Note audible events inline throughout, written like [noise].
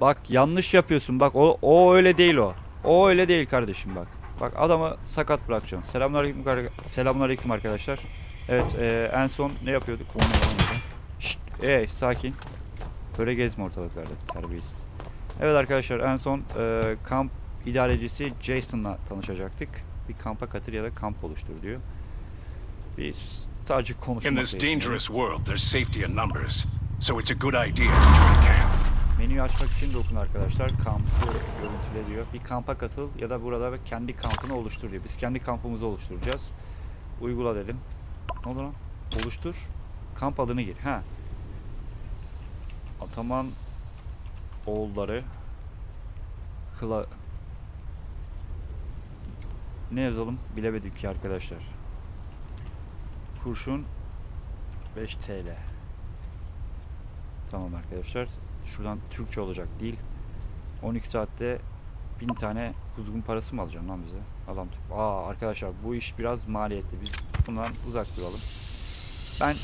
Bak yanlış yapıyorsun. Bak o, o öyle değil o. O öyle değil kardeşim bak. Bak adamı sakat bırakacaksın. Selamünaleyküm selamünaleyküm arkadaşlar. Evet e, en son ne yapıyorduk? Onu. Şşt, ey sakin. Böyle gezme ortalıklarda terbiyesiz. Evet arkadaşlar en son e, kamp idarecisi Jason'la tanışacaktık. Bir kampa katıl ya da kamp oluştur diyor. Biz sadece In konuşmak this dangerous world, there's safety in numbers. So it's a good idea to join. Menüyü açmak için dokun arkadaşlar. Kampı görüntüle diyor. Bir kampa katıl ya da burada kendi kampını oluştur diyor. Biz kendi kampımızı oluşturacağız. Uygula dedim. Ne oldu lan? Oluştur. Kamp adını gir. Ha. Ataman oğulları Kıla Ne yazalım bilemedik ki arkadaşlar. Kurşun 5 TL. Tamam arkadaşlar. Şuradan Türkçe olacak değil. 12 saatte 1000 tane kuzgun parası mı alacaksın lan bize? Adam Aa arkadaşlar bu iş biraz maliyetli. Biz bundan uzak duralım. Ben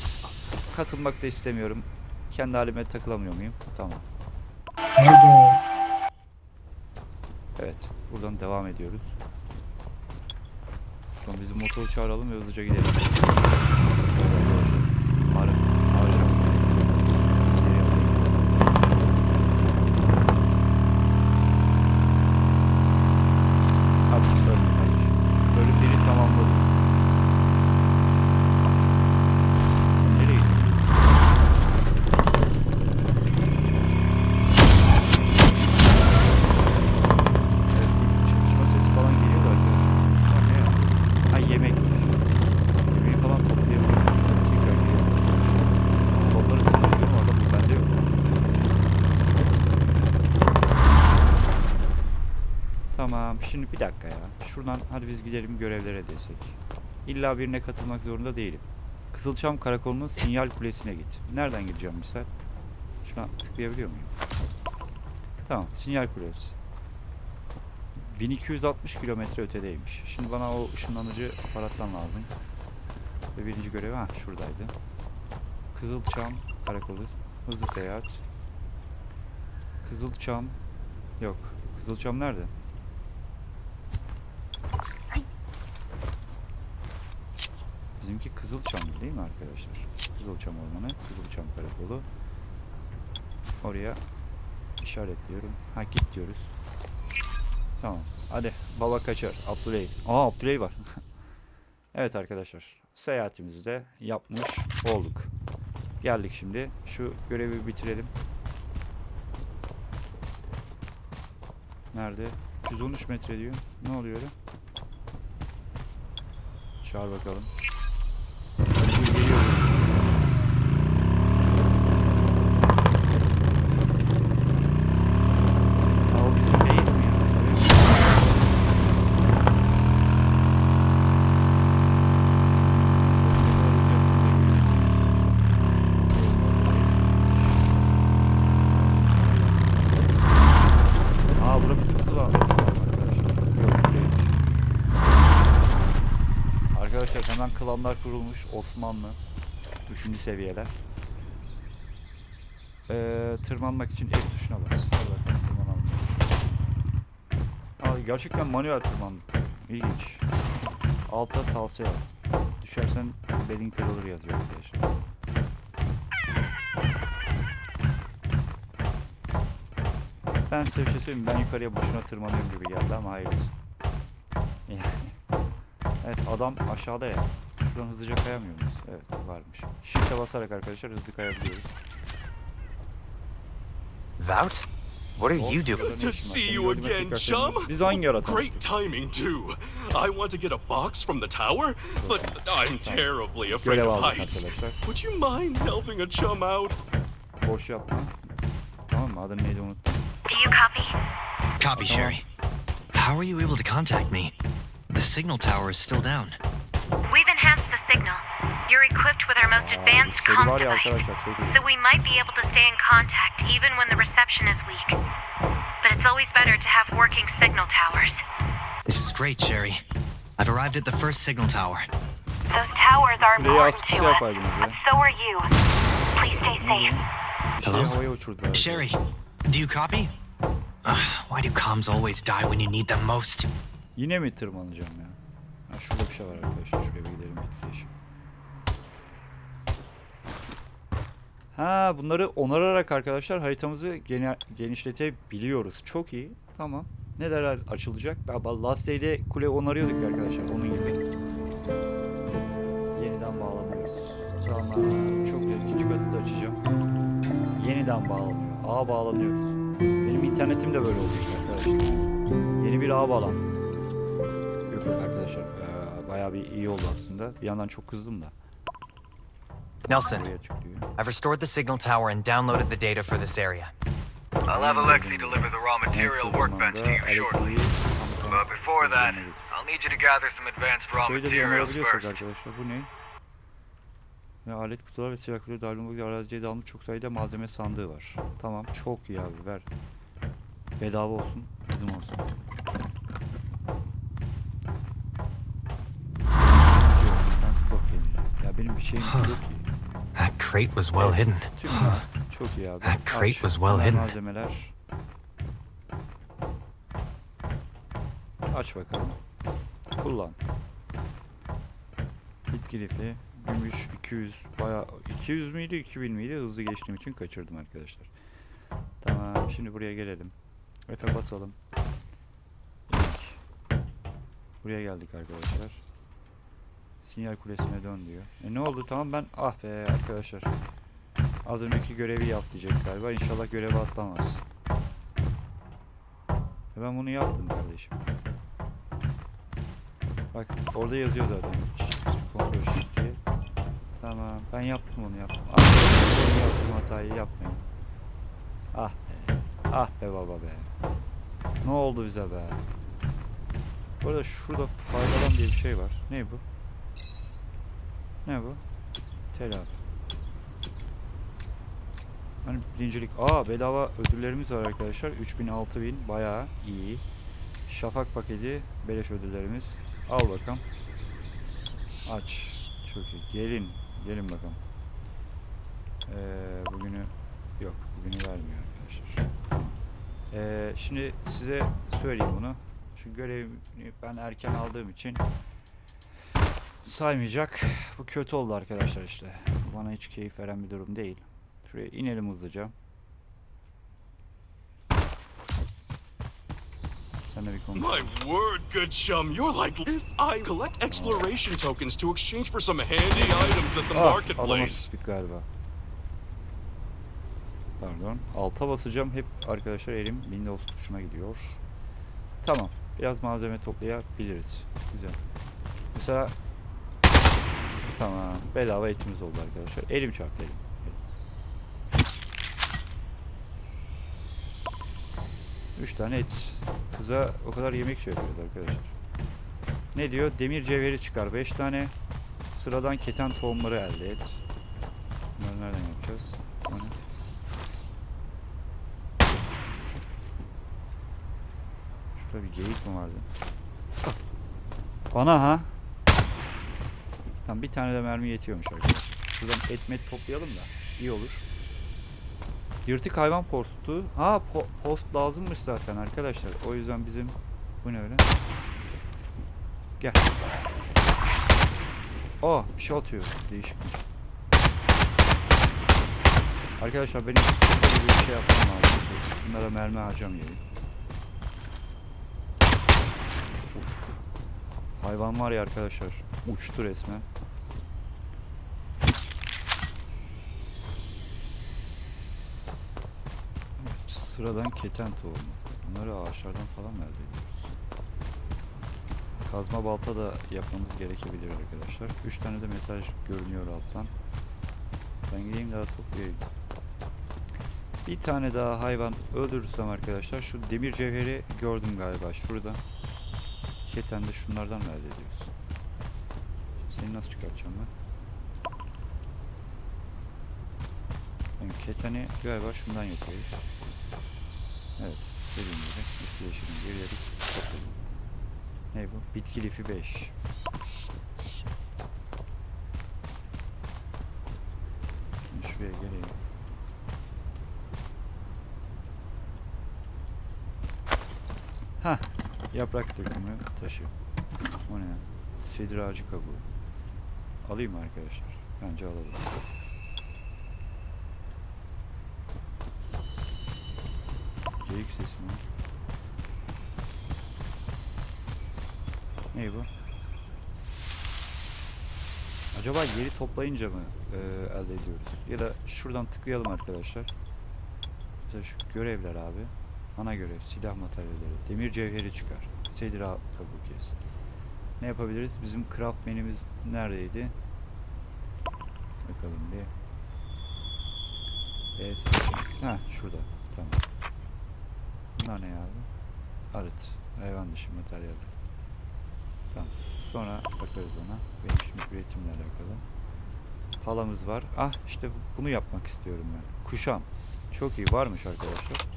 katılmak da istemiyorum. Kendi halime takılamıyor muyum? Tamam. Evet. Buradan devam ediyoruz. Sonra bizim motoru çağıralım ve hızlıca gidelim. Arı. Arayacağım. Seri alayım. Hadi öldüm kardeşim. Bölüm biri tamamladım. Nereye gidiyorsun? Evet, bir çatışma sesi falan geliyor da arkadaşlar. Şunlar ne ya? Ha yemekmiş. Yemeği falan toplayabiliyoruz. Tekrar geliyor. Topları toplayabiliyorum adam bu bende yok. Tamam şimdi bir dakika ya. Şuradan hadi biz gidelim görevlere desek. İlla birine katılmak zorunda değilim. Kızılçam Karakolu'nun sinyal kulesine git. Nereden gideceğim misal? Şuna tıklayabiliyor muyum? Tamam sinyal kulesi. 1260 kilometre ötedeymiş. Şimdi bana o ışınlanıcı aparattan lazım. Ve birinci görevi ha şuradaydı. Kızılçam karakolu. Hızlı seyahat. Kızılçam yok. Kızılçam nerede? Bizimki Kızılçam değil mi arkadaşlar? Kızılçam ormanı, Kızılçam karakolu. Oraya işaretliyorum. Ha git diyoruz. Tamam. Hadi baba kaçar. Abdüley. Aa Abdüley var. [laughs] evet arkadaşlar. Seyahatimizi de yapmış olduk. Geldik şimdi. Şu görevi bitirelim. Nerede? 313 metre diyor. Ne oluyor? Çağır bakalım. Dur, geliyorum. Aa, o bizim base mi ya? Evet. Aa bura bizim kıla. Yok değilmiş. Klanlar kurulmuş Osmanlı. Üçüncü seviyeler. Ee, tırmanmak için F tuşuna bas. Aa, gerçekten manuel tırmandık. İlginç. Altta tavsiye var. Düşersen belin kırılır yazıyor arkadaşlar. Ben size bir şey söyleyeyim? Ben yukarıya boşuna tırmanıyorum gibi geldi ama hayırlısı. Evet adam aşağıda ya. Şuradan hızlıca kayamıyor muyuz? Evet varmış. Shift'e basarak arkadaşlar hızlı kayabiliyoruz. Vout? What are you doing? Good to see you again, chum. Biz hangi ara Great timing, too. I want to get a box from the tower, but I'm terribly afraid of heights. Would you mind helping a chum out? Boş yapma. Tamam mı? Adın neydi unuttum. Do you copy? Copy, Sherry. How are you able to contact me? The signal tower is still down. We've enhanced the signal. You're equipped with our most advanced işleri comm var ya device, arkadaşlar çok iyi. so we might be able to stay in contact even when the reception is weak. But it's always better to have working signal towers. This is great, Sherry. I've arrived at the first signal tower. Those towers are Kuleyi important askısı to us. yapaydınız ya. So are you. Please stay safe. Bir Hello? havaya uçurdular. Sherry, do you copy? Ugh, why do comms always die when you need them most? Yine mi tırmanacağım ya? Ha, şurada bir şey var arkadaşlar. Şuraya bir gidelim etkileşim. Ha bunları onararak arkadaşlar haritamızı genişletebiliyoruz. Çok iyi. Tamam. Neler açılacak? Last Day'de kule onarıyorduk arkadaşlar. Onun gibi. Yeniden bağlanıyoruz. Tamam. Çok güzel. İkinci katı da açacağım. Yeniden bağlanıyor. Ağa bağlanıyoruz. Benim internetim de böyle oldu işte arkadaşlar. Yeni bir ağa bağlandım. Yok yok arkadaşlar. Bayağı bir iyi oldu aslında. Bir yandan çok kızdım da. Nelson, Buraya. I've restored the signal tower and downloaded the data for this area. I'll have Alexei deliver the raw material workbench to you shortly. But before that, I'll need you to gather some advanced raw Şöyle bir materials onarabiliyorsak first. arkadaşlar bu ne? Ve alet kutular ve silah kutuları dahil olmak üzere araziye dağılmış çok sayıda malzeme sandığı var. Tamam çok iyi abi ver. Bedava olsun bizim olsun. Ya benim bir şeyim yok ki. That crate was well hidden. Tüm. Çok iyi abi. That crate Aç. was well Bunlar hidden. Malzemeler. Aç bakalım. Kullan. Bitki lifi. Gümüş 200 bayağı 200 müydü 2000 miydi hızlı geçtiğim için kaçırdım arkadaşlar. Tamam şimdi buraya gelelim. Efe basalım. Buraya geldik arkadaşlar. Sinyal kulesine dön diyor. E ne oldu tamam ben ah be arkadaşlar. Az önceki görevi yap diyecek galiba. İnşallah görevi atlamaz. E ben bunu yaptım kardeşim. Bak orada yazıyor zaten. Kontrol diye. Tamam ben yaptım onu yaptım. Ah benim yaptığım hatayı yapmayın. Ah be. Ah be baba be. Ne oldu bize be? Bu arada şurada faydalan diye bir şey var. Ne bu? Ne bu? Telafi. Hani birincilik. Aa bedava ödüllerimiz var arkadaşlar. 3000 6000 bayağı iyi. Şafak paketi beleş ödüllerimiz. Al bakalım. Aç. Çok iyi. Gelin. Gelin bakalım. Ee, bugünü yok. Bugünü vermiyor arkadaşlar. Ee, şimdi size söyleyeyim bunu. Şu görevi ben erken aldığım için saymayacak. Bu kötü oldu arkadaşlar işte. Bu Bana hiç keyif veren bir durum değil. Şuraya inelim hızlıca. My word, good chum, you're like if I collect exploration tokens to exchange for some handy items at the Ah, marketplace. galiba. Pardon. Alta basacağım. Hep arkadaşlar elim Windows tuşuna gidiyor. Tamam. Biraz malzeme toplayabiliriz. Güzel. Mesela Tamam. Bedava etimiz oldu arkadaşlar. Elim çarptı elim. Üç tane et. Kıza o kadar yemek şey yapıyoruz arkadaşlar. Ne diyor? Demir cevheri çıkar. Beş tane. Sıradan keten tohumları elde et. Bunları nereden yapacağız? Hani. Şurada bir geyik mi vardı? Bana ha? Tamam bir tane de mermi yetiyormuş arkadaşlar. Şuradan et met toplayalım da iyi olur. Yırtık hayvan postu. Ha po- post lazımmış zaten arkadaşlar. O yüzden bizim bu ne öyle? Gel. Aa bir şey atıyor. Değişikmiş. Arkadaşlar benim bir şey yapmam lazım. Bunlara mermi harcamayayım. Hayvan var ya arkadaşlar. Uçtu resmen. Evet, sıradan keten tohumu. Bunları ağaçlardan falan mı elde ediyoruz? Kazma balta da yapmamız gerekebilir arkadaşlar. 3 tane de mesaj görünüyor alttan. Ben gideyim daha toplayayım. Bir tane daha hayvan öldürürsem arkadaşlar şu demir cevheri gördüm galiba şurada. Keten de şunlardan mı elde ediyoruz? Seni nasıl çıkartacağım ben? Yani keteni galiba şundan yapıyoruz. Evet. Dediğim gibi etkileşimin bir yeri topladım. Ne bu? Bitki lifi 5. Şimdi şuraya geleyim. Yaprak dökümü taşı. O ne? Sedir ağacı kabuğu. Alayım mı arkadaşlar? Bence alalım. Geyik sesi mi? Ne bu? Acaba yeri toplayınca mı e, elde ediyoruz? Ya da şuradan tıklayalım arkadaşlar. Mesela şu görevler abi. Ana görev, silah materyalleri, demir cevheri çıkar. Sedir kabuğu kes. Ne yapabiliriz? Bizim craft menümüz neredeydi? Bakalım bir. Evet. Ha şurada. Tamam. Bunlar ne abi? Arıt. Hayvan dışı materyaller. Tamam. Sonra bakarız ona. Benim şimdi üretimle alakalı. Palamız var. Ah işte bu- bunu yapmak istiyorum ben. Kuşam. Çok iyi varmış arkadaşlar.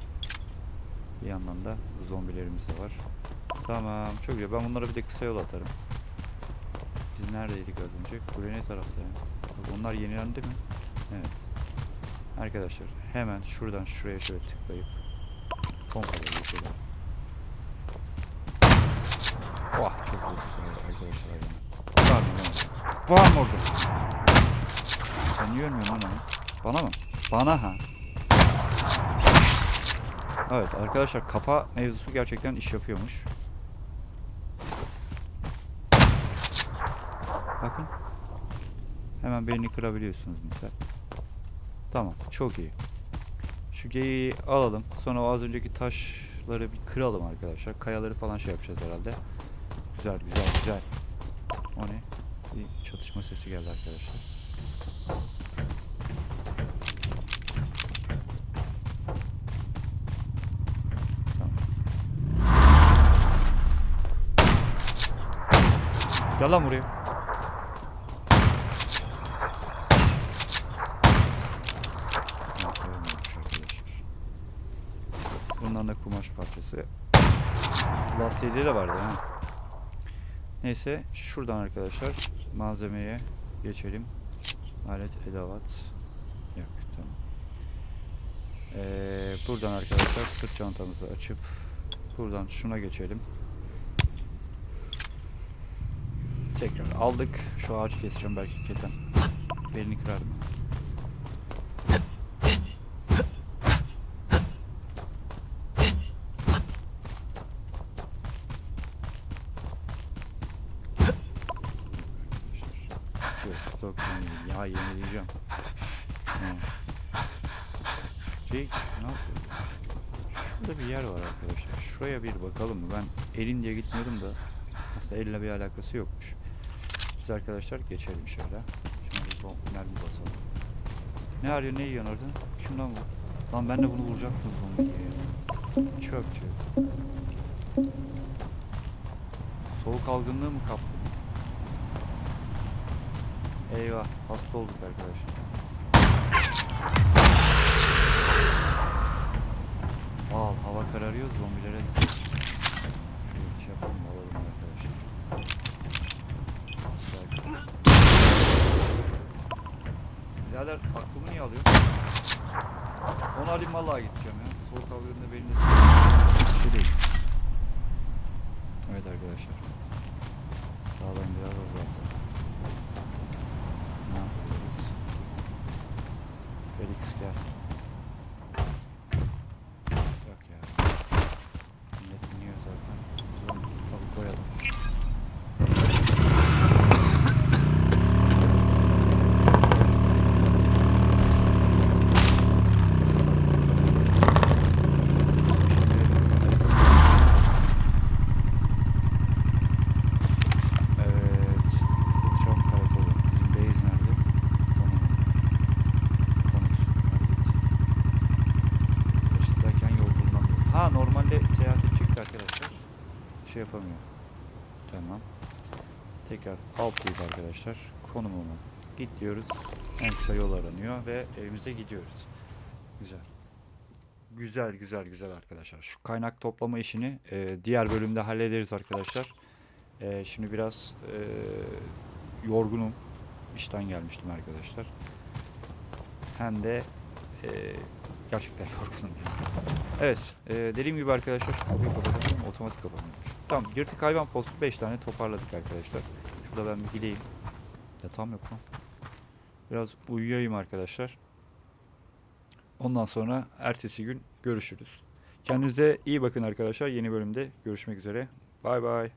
Bir yandan da zombilerimiz de var. Tamam çok güzel. Ben bunlara bir de kısa yol atarım. Biz neredeydik az önce? Kule ne tarafta ya? Onlar yenilendi mi? Evet. Arkadaşlar hemen şuradan şuraya şöyle tıklayıp pompaları geçelim. Oh çok güzel arkadaşlar. Var mı? Var mı orada? Sen niye ölmüyorsun lan? Bana mı? Bana ha. Evet arkadaşlar kafa mevzusu gerçekten iş yapıyormuş. Bakın. Hemen belini kırabiliyorsunuz misal. Tamam çok iyi. Şu geyiği alalım. Sonra az önceki taşları bir kıralım arkadaşlar. Kayaları falan şey yapacağız herhalde. Güzel güzel güzel. O ne? Bir çatışma sesi geldi arkadaşlar. Tamam. Gel lan. Bunların da kumaş parçası. Lastiği de vardı ha. Neyse şuradan arkadaşlar malzemeye geçelim. Alet edevat. Yok tamam. Ee, buradan arkadaşlar sırt çantamızı açıp buradan şuna geçelim. Tekrar aldık. Şu ağacı keseceğim belki keten. Belini kırar mı? Yenileyim. Ya yenileyeceğim. Jake ne yapıyor? Şurada bir yer var arkadaşlar. Şuraya bir bakalım mı? Ben elin diye gitmiyorum da aslında elle bir alakası yokmuş. Biz arkadaşlar geçelim şöyle. Şuna bir bom- mermi basalım. Ne arıyor ne yiyorsun orada? Kim lan bu? Lan ben de bunu vuracaktım zombi diye ya. Çöpçü. Soğuk algınlığı mı kaptın? Eyvah hasta olduk arkadaşlar. Al hava kararıyor zombilere. Şöyle bir şey yapalım alalım arkadaşlar. Birader aklımı niye alıyor? Onu alayım vallahi gideceğim ya. Soğuk algınlığı benim de şey değil. Evet arkadaşlar. Sağdan biraz azaltalım. Ne yapıyoruz? Felix gel. Yok ya. Millet iniyor zaten. O zaman tavuk koyalım. Evet. Kızılçam karakolu. Bizim base nerede? Konum. Konut. Hareket. Taşıtlarken yol bulunamıyor. Ha normalde seyahat edecekti arkadaşlar. Şey yapamıyor. Tamam. Tekrar altlıyız arkadaşlar. Konumuma git diyoruz. En kısa yol aranıyor ve evimize gidiyoruz. Güzel. Güzel güzel güzel arkadaşlar. Şu kaynak toplama işini e, diğer bölümde hallederiz arkadaşlar. E, şimdi biraz e, yorgunum. İşten gelmiştim arkadaşlar. Hem de e, Gerçekten yorgunum. Evet. e, dediğim gibi arkadaşlar şu kapıyı kapatalım. Otomatik kapanıyor. Tamam. Yırtık hayvan postu 5 tane toparladık arkadaşlar. Şurada ben bir gideyim. Yatağım yok lan. Biraz uyuyayım arkadaşlar. Ondan sonra ertesi gün görüşürüz. Kendinize iyi bakın arkadaşlar. Yeni bölümde görüşmek üzere. Bay bay.